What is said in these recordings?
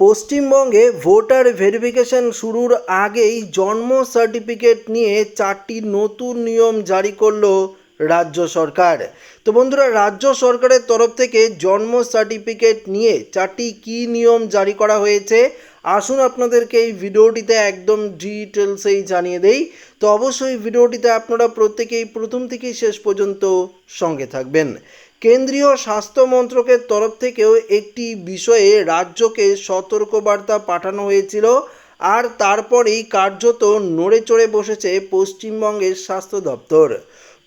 পশ্চিমবঙ্গে voter verification শুরুর আগেই জন্ম সার্টিফিকেট নিয়ে চারটি নতুন নিয়ম জারি করল রাজ্য সরকার। তো বন্ধুরা, রাজ্য সরকারের তরফ থেকে জন্ম সার্টিফিকেট নিয়ে চারটি কী নিয়ম জারি করা হয়েছে, আসুন আপনাদেরকে এই ভিডিওটিতে একদম ডিটেলসেই জানিয়ে দেই। তো অবশ্যই ভিডিওটিতে আপনারা প্রত্যেকেই প্রথম থেকেই শেষ পর্যন্ত সঙ্গে থাকবেন। কেন্দ্রীয় স্বাস্থ্য মন্ত্রকের তরফ থেকেও একটি বিষয়ে রাজ্যকে সতর্কবার্তা পাঠানো হয়েছিল, আর তারপরেই কার্যত নড়ে চড়ে বসেছে পশ্চিমবঙ্গের স্বাস্থ্য দপ্তর।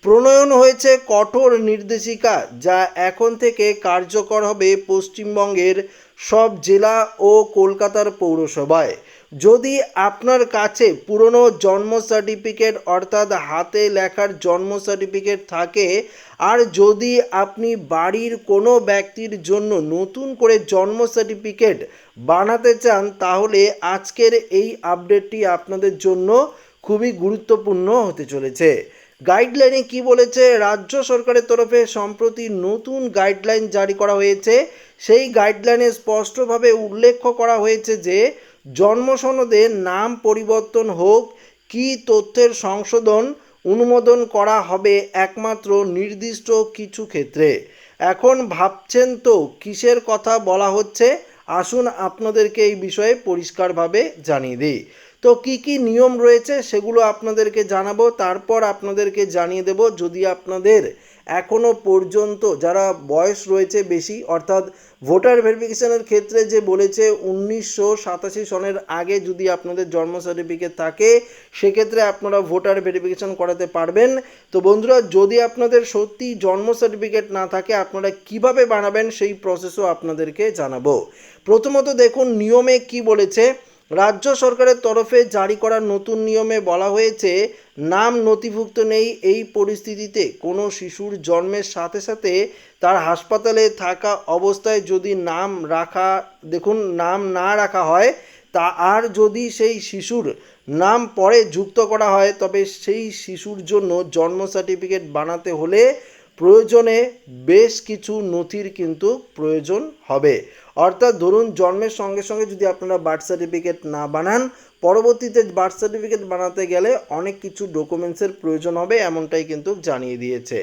প্রণয়ন হয়েছে কঠোর নির্দেশিকা, যা এখন থেকে কার্যকর হবে পশ্চিমবঙ্গের সব জেলা ও কলকাতার পৌরসভায়। যদি আপনার কাছে পুরনো জন্ম সার্টিফিকেট অর্থাৎ হাতে লেখার জন্ম সার্টিফিকেট থাকে, আর যদি আপনি বাড়ির কোনো ব্যক্তির জন্য নতুন করে জন্ম সার্টিফিকেট বানাতে চান, তাহলে আজকের এই আপডেটটি আপনাদের জন্য খুবই গুরুত্বপূর্ণ হতে চলেছে। গাইডলাইনে কি বলেছে? রাজ্য সরকারের তরফে সম্প্রতি নতুন গাইডলাইন জারি করা হয়েছে। সেই গাইডলাইনে স্পষ্টভাবে উল্লেখ করা হয়েছে যে জন্ম সনদে নাম পরিবর্তন হোক, কি তথ্যের সংশোধন অনুমোদন করা হবে একমাত্র নির্দিষ্ট কিছু ক্ষেত্রে। এখন ভাবছেন তো কিসের কথা বলা হচ্ছে? আসুন আপনাদেরকে এই বিষয়ে পরিষ্কারভাবে জানিয়ে দিই। তো কি কি নিয়ম রয়েছে সেগুলো আপনাদেরকে জানাব, তারপর আপনাদেরকে জানিয়ে দেব। যদি আপনাদের এখনও পর্যন্ত যারা বয়স রয়েছে বেশি, অর্থাৎ ভোটার ভেরিফিকেশনের ক্ষেত্রে যে বলেছে উনিশশো সাতাশি সনের আগে যদি আপনাদের জন্ম সার্টিফিকেট থাকে, সেক্ষেত্রে আপনারা ভোটার ভেরিফিকেশন করাতে পারবেন। তো বন্ধুরা, যদি আপনাদের সত্যি জন্ম সার্টিফিকেট না থাকে, আপনারা কীভাবে বানাবেন সেই প্রসেসও আপনাদেরকে জানাব। প্রথমত দেখুন, নিয়মে কি বলেছে রাজ্য সরকারের তরফে জারি করা নতুন নিয়মে বলা হয়েছে, নাম নথিভুক্ত নেই এই পরিস্থিতিতে। কোনো শিশুর জন্মের সাথে সাথে তার হাসপাতালে থাকা অবস্থায় যদি নাম রাখা, দেখুন, নাম না রাখা হয়, তা আর যদি সেই শিশুর নাম পরে যুক্ত করা হয়, তবে সেই শিশুর জন্য জন্ম সার্টিফিকেট বানাতে হলে প্রয়োজনে বেশ কিছু নথির কিন্তু প্রয়োজন হবে। অর্থাৎ ধরুন, জন্মের সঙ্গে সঙ্গে যদি আপনারা বার্থ সার্টিফিকেট না বানান, পরবর্তীতে বার্থ সার্টিফিকেট বানাতে গেলে অনেক কিছু ডকুমেন্টসের প্রয়োজন হবে এমনটাই কিন্তু জানিয়ে দিয়েছে।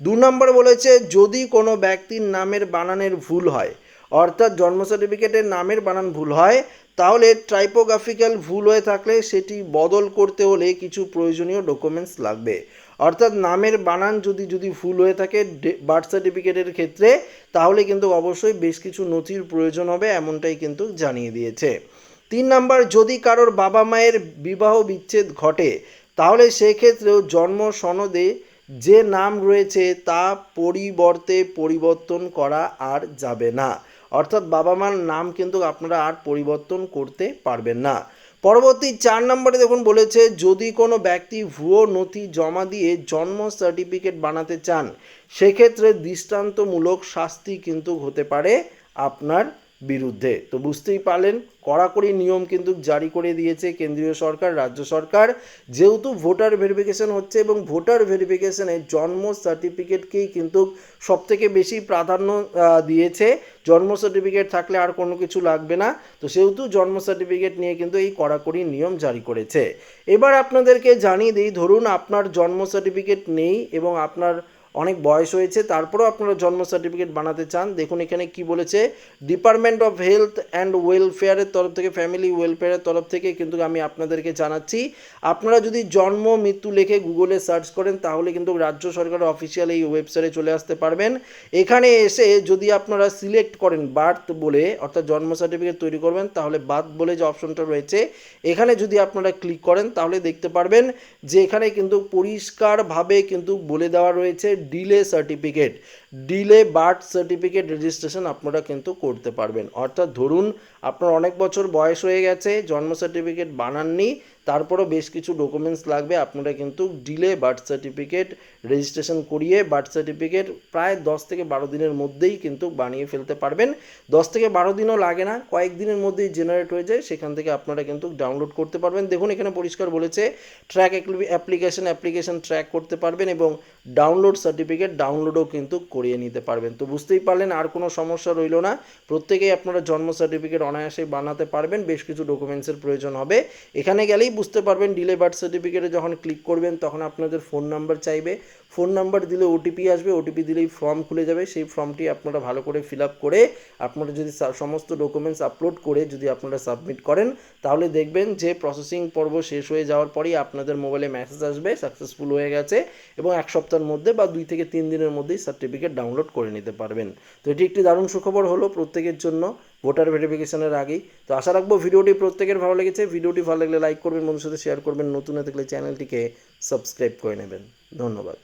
দু নম্বর বলেছে, যদি কোনো ব্যক্তির নামের বানানের ভুল হয়, অর্থাৎ জন্ম সার্টিফিকেটের নামের বানান ভুল হয়, তাহলে ট্রাইপোগ্রাফিক্যাল ভুল হয়ে থাকলে সেটি বদল করতে হলে কিছু প্রয়োজনীয় ডকুমেন্টস লাগবে। অর্থাৎ নামের বানান যদি যদি ভুল হয়ে থাকে বার্থ সার্টিফিকেটের ক্ষেত্রে, তাহলে কিন্তু অবশ্যই বেশ কিছু নথির প্রয়োজন হবে, এমনটাই কিন্তু জানিয়ে দিয়েছে। তিন নাম্বার, যদি কারোর বাবা মায়ের বিবাহ বিচ্ছেদ ঘটে, তাহলে সেক্ষেত্রেও জন্ম সনদে যে নাম রয়েছে, তা পরিবর্তে পরিবর্তন করা আর যাবে না। অর্থাৎ বাবা মার নাম কিন্তু আপনারা আর পরিবর্তন করতে পারবেন না। পরবর্তী চার নম্বরে দেখুন বলেছে, যদি কোনো ব্যক্তি ভুয়ো নথি জমা দিয়ে জন্ম সার্টিফিকেট বানাতে চান, সেক্ষেত্রে দৃষ্টান্তমূলক শাস্তি কিন্তু হতে পারে আপনার বিরুদ্ধে। তো বুঝতেই পারলেন, কড়াকড়ি নিয়ম কিন্তু জারি করে দিয়েছে কেন্দ্রীয় সরকার, রাজ্য সরকার। যেহেতু ভোটার ভেরিফিকেশন হচ্ছে এবং ভোটার ভেরিফিকেশনে জন্ম সার্টিফিকেটকেই কিন্তু সবথেকে বেশি প্রাধান্য দিয়েছে। জন্ম সার্টিফিকেট থাকলে আর কোনো কিছু লাগবে না। তো সেহেতু জন্ম সার্টিফিকেট নিয়ে কিন্তু এই কড়াকড়ি নিয়ম জারি করেছে। এবার আপনাদেরকে জানিয়ে দিই, ধরুন আপনার জন্ম সার্টিফিকেট নেই এবং আপনার অনেক বয়স হয়েছে, তারপরেও আপনারা জন্ম সার্টিফিকেট বানাতে চান। দেখুন এখানে কি বলেছে ডিপার্টমেন্ট অফ হেলথ অ্যান্ড ওয়েলফেয়ারের তরফ থেকে ফ্যামিলি ওয়েলফেয়ারের তরফ থেকে কিন্তু আমি আপনাদেরকে জানাচ্ছি। আপনারা যদি জন্ম, মৃত্যু লেখে গুগলে সার্চ করেন, তাহলে কিন্তু রাজ্য সরকারের অফিসিয়াল এই ওয়েবসাইটে চলে আসতে পারবেন। এখানে এসে যদি আপনারা সিলেক্ট করেন বার্থ বলে, অর্থাৎ জন্ম সার্টিফিকেট তৈরি করবেন, তাহলে বার্থ বলে যে অপশনটা রয়েছে, এখানে যদি আপনারা ক্লিক করেন, তাহলে দেখতে পারবেন যে এখানে কিন্তু পরিষ্কারভাবে কিন্তু বলে দেওয়া রয়েছে delay certificate delay birth certificate registration আপনারা কিন্তু করতে পারবেন। অর্থাৎ ধরুন আপনার অনেক বছর বয়স হয়ে গেছে, জন্ম সার্টিফিকেট বানাননি তারপরও বেশ কিছু ডকুমেন্টস লাগবে, আপনারা কিন্তু ডিলে বার্থ সার্টিফিকেট রেজিস্ট্রেশন করিয়ে বার্থ সার্টিফিকেট প্রায় দশ থেকে বারো দিনের মধ্যেই কিন্তু বানিয়ে ফেলতে পারবেন। দশ থেকে বারো দিনও লাগে না কয়েকদিনের মধ্যেই জেনারেট হয়ে যায়, সেখান থেকে আপনারা কিন্তু ডাউনলোড করতে পারবেন। দেখুন, এখানে পরিষ্কার বলেছে ট্র্যাক অ্যাপ্লিকেশন অ্যাপ্লিকেশন ট্র্যাক করতে পারবেন এবং ডাউনলোড সার্টিফিকেট ডাউনলোডও কিন্তু করিয়ে নিতে পারবেন। তো বুঝতেই পারলেন, আর কোনো সমস্যা রইল না। প্রত্যেকেই আপনারা জন্ম সার্টিফিকেট অনায়াসে বানাতে পারবেন, বেশ কিছু ডকুমেন্টসের প্রয়োজন হবে। এখানে গেলেই বুঝতে পারবেন ডিলে বার্থ সার্টিফিকেটে যখন ক্লিক করবেন তখন আপনাদের ফোন নাম্বার চাইবে। ফোন নাম্বার দিলে ওটিপি আসবে ওটিপি দিলেই ফর্ম খুলে যাবে। সেই ফর্মটি আপনারা ভালো করে ফিল আপ করে আপনারা যদি সমস্ত ডকুমেন্টস আপলোড করে যদি আপনারা সাবমিট করেন, তাহলে দেখবেন যে প্রসেসিং পর্ব শেষ হয়ে যাওয়ার পরেই আপনাদের মোবাইলে মেসেজ আসবে সাকসেসফুল হয়ে গেছে এবং এক সপ্তাহের মধ্যে বা দুই থেকে তিন দিনের মধ্যেই সার্টিফিকেট ডাউনলোড করে নিতে পারবেন। তো এটি একটি দারুণ সুখবর হলো প্রত্যেকের জন্য। ভোটার ভেরিফিকেশনের আগেই। তো আশা রাখব ভিডিওটি প্রত্যেকের ভালো লেগেছে। ভিডিওটি ভালো লাগলে লাইক করবেন বন্ধুর সাথে শেয়ার করবেন। নতুন হয়ে থাকলে চ্যানেলটিকে সাবস্ক্রাইব করে নেবেন। ধন্যবাদ।